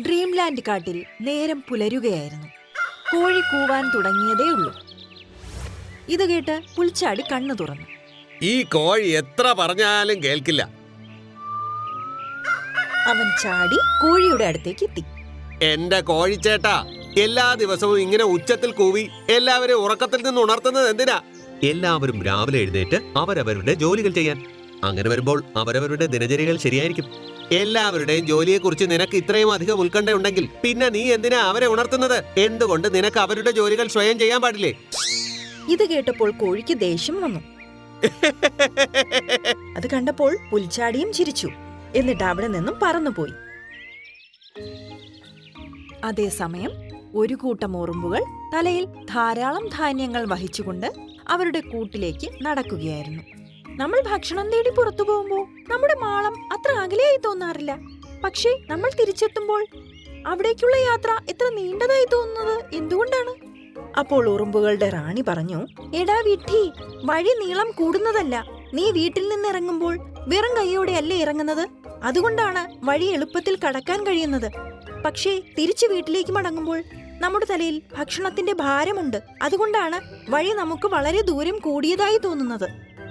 Dreamland കാട്ടിൽ നേരം പുലരുകയായിരുന്നു. കോഴി കൂവാൻ തുടങ്ങിയതേ ഉള്ളൂ. ഇത് കേട്ട് പുൽച്ചാടി കണ്ണു തുറന്നു. ഈ കോഴി എത്ര പറഞ്ഞാലും കേൾക്കില്ല. അവൻ ചാടി കോഴിയുടെ അടുത്തേക്ക് എത്തി. എന്റെ കോഴിച്ചേട്ടാ എല്ലാ ദിവസവും ഇങ്ങനെ ഉച്ചത്തിൽ കൂവി എല്ലാവരും ഉറക്കത്തിൽ നിന്ന് ഉണർത്തുന്നത് എന്തിനാ? എല്ലാവരും രാവിലെ എഴുന്നേറ്റ് അവരവരുടെ ജോലികൾ ചെയ്യാൻ അങ്ങനെ വരുമ്പോൾ അവരവരുടെ ദിനചര്യകൾ ശരിയായിരിക്കും. എല്ലാവരുടെയും ജോലിയെക്കുറിച്ച് നിനക്ക് ഇത്രയും അധികം ഉത്കണ്ഠയുണ്ടെങ്കിൽ പിന്നെ നീ എന്തിനാ അവരെ ഉണർത്തുന്നത്? എന്തുകൊണ്ട് നിനക്ക് അവരുടെ ജോലികൾ സ്വയം ചെയ്യാൻ പാടില്ലേ? ഇത് കേട്ടപ്പോൾ കോഴിക്ക് ദേഷ്യം വന്നു. അത് കണ്ടപ്പോൾ പുൽച്ചാടിയും ചിരിച്ചു. എന്നിട്ട് അവിടെ നിന്നും പറന്നുപോയി. അതേസമയം ഒരു കൂട്ടം ഉറുമ്പുകൾ തലയിൽ ധാരാളം ധാന്യങ്ങൾ വഹിച്ചുകൊണ്ട് അവരുടെ കൂട്ടിലേക്ക് നടക്കുകയായിരുന്നു. നമ്മൾ ഭക്ഷണം തേടി പുറത്തു പോകുമ്പോൾ നമ്മുടെ മാളം അത്ര അകലെയായി തോന്നാറില്ല. പക്ഷേ നമ്മൾ തിരിച്ചെത്തുമ്പോൾ അവിടേക്കുള്ള യാത്ര എത്ര നീണ്ടതായി തോന്നുന്നത് എന്തുകൊണ്ടാണ്? അപ്പോൾ ഉറുമ്പുകളുടെ റാണി പറഞ്ഞു എടാ വിട്ടി വഴി നീളം കൂടുന്നതല്ല. നീ വീട്ടിൽ നിന്ന് ഇറങ്ങുമ്പോൾ വെറും കൈയോടെ അല്ലേ ഇറങ്ങുന്നത്? അതുകൊണ്ടാണ് വഴി എളുപ്പത്തിൽ കടക്കാൻ കഴിയുന്നത്. പക്ഷേ തിരിച്ചു വീട്ടിലേക്ക് മടങ്ങുമ്പോൾ നമ്മുടെ തലയിൽ ഭക്ഷണത്തിന്റെ ഭാരമുണ്ട്. അതുകൊണ്ടാണ് വഴി നമുക്ക് വളരെ ദൂരം കൂടിയതായി തോന്നുന്നത്.